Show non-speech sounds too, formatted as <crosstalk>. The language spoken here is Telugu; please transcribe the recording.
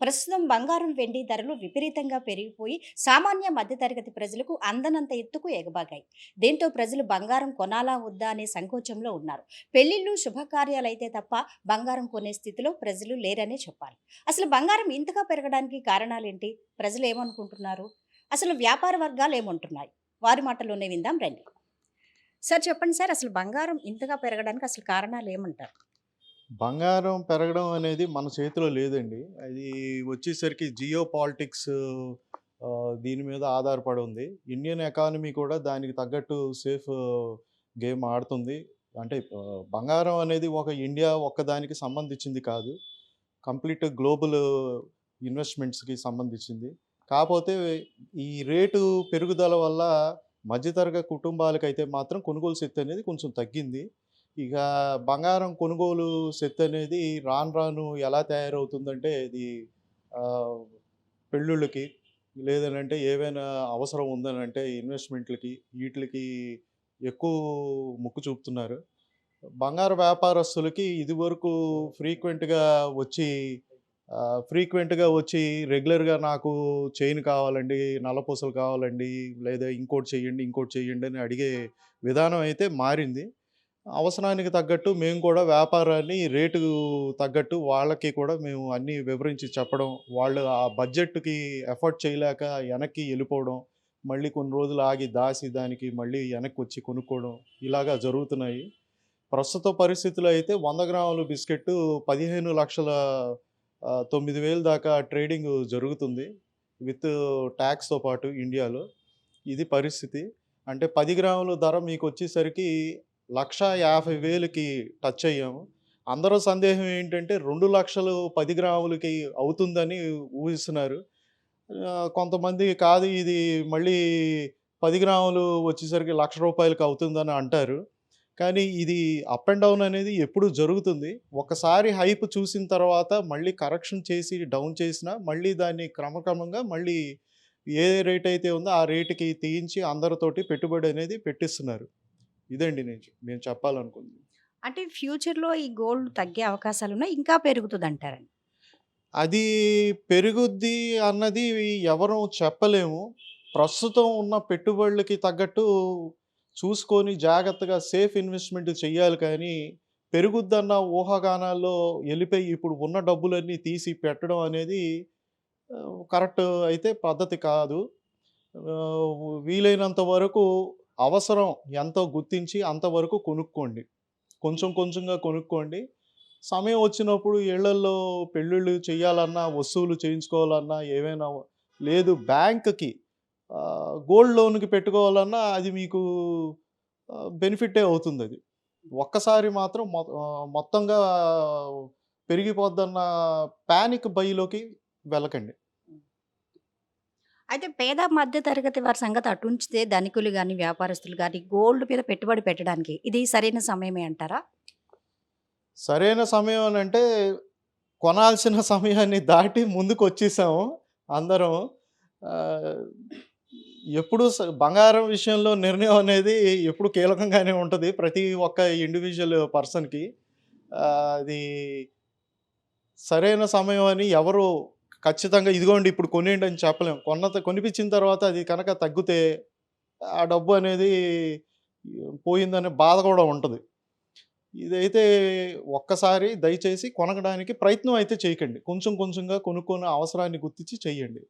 ప్రస్తుతం బంగారం వెండి ధరలు విపరీతంగా పెరిగిపోయి సామాన్య మధ్యతరగతి ప్రజలకు అందనంత ఎత్తుకు ఎగబాగాయి. దీంతో ప్రజలు బంగారం కొనాలా వద్దా అనే సంకోచంలో ఉన్నారు. పెళ్ళిళ్ళు శుభకార్యాలైతే తప్ప బంగారం కొనే స్థితిలో ప్రజలు లేరనే చెప్పాలి. అసలు బంగారం ఇంతగా పెరగడానికి కారణాలేంటి? ప్రజలు ఏమనుకుంటున్నారు? అసలు వ్యాపార వర్గాలు ఏమంటున్నాయి? వారి మాటలోనే విందాం రండి. సార్ చెప్పండి సార్. అసలు బంగారం ఇంతగా పెరగడానికి అసలు కారణాలు ఏమంటారు? బంగారం పెరగడం అనేది మన చేతిలో లేదండి. అది వచ్చేసరికి జియో పాలిటిక్స్ దీని మీద ఆధారపడి ఉంది. ఇండియన్ ఎకానమీ కూడా దానికి తగ్గట్టు సేఫ్ గేమ్ ఆడుతుంది. అంటే బంగారం అనేది ఒక ఇండియా ఒక్కదానికి సంబంధించింది కాదు. కంప్లీట్ గ్లోబల్ ఇన్వెస్ట్మెంట్స్కి సంబంధించింది. కాకపోతే ఈ రేటు పెరుగుదల వల్ల మధ్యతరగతి కుటుంబాలకైతే మాత్రం కొనుగోలు శక్తి అనేది కొంచెం తగ్గింది. ఇక బంగారం కొనుగోలు శక్తి అనేది రాను రాను ఎలా తయారవుతుందంటే ఇది పెళ్ళిళ్ళకి లేదనంటే ఏవైనా అవసరం ఉందనంటే ఇన్వెస్ట్మెంట్లకి వీటికి ఎక్కువ మొక్కు చూపుతున్నారు. బంగారు వ్యాపారస్తులకి ఇదివరకు ఫ్రీక్వెంట్గా వచ్చి ఫ్రీక్వెంట్గా వచ్చి రెగ్యులర్గా నాకు చైన్ కావాలండి నల్లపూసలు కావాలండి లేదా ఇంకోటి చెయ్యండి ఇంకోటి చెయ్యండి అని అడిగే విధానం అయితే మారింది. అవసరానికి తగ్గట్టు మేము కూడా వ్యాపారాన్ని రేటు తగ్గట్టు వాళ్ళకి కూడా మేము అన్నీ వివరించి చెప్పడం వాళ్ళు ఆ బడ్జెట్కి ఎఫర్ట్ చేయలేక వెనక్కి వెళ్ళిపోవడం మళ్ళీ కొన్ని రోజులు ఆగి దాసి దానికి మళ్ళీ వెనక్కి వచ్చి కొనుక్కోవడం ఇలాగా జరుగుతున్నాయి. ప్రస్తుత పరిస్థితుల్లో అయితే వంద గ్రాముల బిస్కెట్ పదిహేను లక్షల తొమ్మిది వేలు దాకా ట్రేడింగ్ జరుగుతుంది విత్ ట్యాక్స్తో పాటు ఇండియాలో. ఇది పరిస్థితి. అంటే పది గ్రాముల ధర మీకు వచ్చేసరికి లక్ష యాభై వేలకి టచ్ అయ్యాము. అందరూ సందేహం ఏంటంటే రెండు లక్షలు పది గ్రాములకి అవుతుందని ఊహిస్తున్నారు. కొంతమంది కాదు ఇది మళ్ళీ పది గ్రాములు వచ్చేసరికి లక్ష రూపాయలకి అవుతుందని అంటారు. కానీ ఇది అప్ అండ్ డౌన్ అనేది ఎప్పుడు జరుగుతుంది. ఒకసారి హైప్ చూసిన తర్వాత మళ్ళీ కరెక్షన్ చేసి డౌన్ చేసినా మళ్ళీ దాన్ని క్రమక్రమంగా మళ్ళీ ఏ రేట్ అయితే ఉందో ఆ రేటుకి తీయించి అందరితోటి పెట్టుబడి అనేది పెట్టిస్తున్నారు. ఇదండి నేను నేను చెప్పాలనుకుంది. అంటే ఫ్యూచర్లో ఈ గోల్డ్ తగ్గే అవకాశాలు ఉన్నాయి ఇంకా పెరుగుతుంది అంటారండి అది పెరుగుద్ది అన్నది ఎవరు చెప్పలేము. ప్రస్తుతం ఉన్న పెట్టుబడులకి తగ్గట్టు చూసుకొని జాగ్రత్తగా సేఫ్ ఇన్వెస్ట్మెంట్ చేయాలి కానీ పెరుగుద్దన్న ఊహాగానాల్లో వెళ్ళిపోయి ఇప్పుడు ఉన్న డబ్బులన్నీ తీసి పెట్టడం అనేది కరెక్ట్ అయితే పద్ధతి కాదు. వీలైనంత వరకు అవసరం ఎంతో గుర్తించి అంతవరకు కొనుక్కోండి. కొంచెం కొంచెంగా కొనుక్కోండి. సమయం వచ్చినప్పుడు ఇళ్ళల్లో పెళ్ళిళ్ళు చేయాలన్నా వస్తువులు చేయించుకోవాలన్నా ఏవైనా లేదు బ్యాంక్కి గోల్డ్ లోన్కి పెట్టుకోవాలన్నా అది మీకు బెనిఫిటే అవుతుంది అది ఒక్కసారి మాత్రం మొ- మొత్తంగా పెరిగిపోద్దన్న ప్యానిక్ బైలోకి వెళ్ళకండి. అయితే పేద మధ్య తరగతి వారి సంగతి అటుంచితే ధనికులు కానీ వ్యాపారస్తులు కానీ గోల్డ్ మీద పెట్టుబడి పెట్టడానికి ఇది సరైన సమయమే అంటారా? సరైన సమయం అని అంటే కొనాల్సిన <laughs> సమయాన్ని దాటి ముందుకు వచ్చేసాము అందరం ఎప్పుడు స- బంగారం విషయంలో నిర్ణయం అనేది ఎప్పుడు కీలకంగానే ఉంటుంది ప్రతి ఒక్క ఇండివిజువల్ పర్సన్కి అది సరైన సమయం అని ఎవరు ఖచ్చితంగా ఇదిగోండి ఇప్పుడు కొనేయండి అని చెప్పలేం. కొన్న కొనిపించిన తర్వాత అది కనుక తగ్గితే ఆ డబ్బు అనేది పోయిందనే బాధ కూడా ఉంటుంది. ఇదైతే ఒక్కసారి దయచేసి కొనగడానికి ప్రయత్నం అయితే చేయకండి. కొంచెం కొంచెంగా కొనుక్కునే అవసరాన్ని గుర్తించి చేయండి.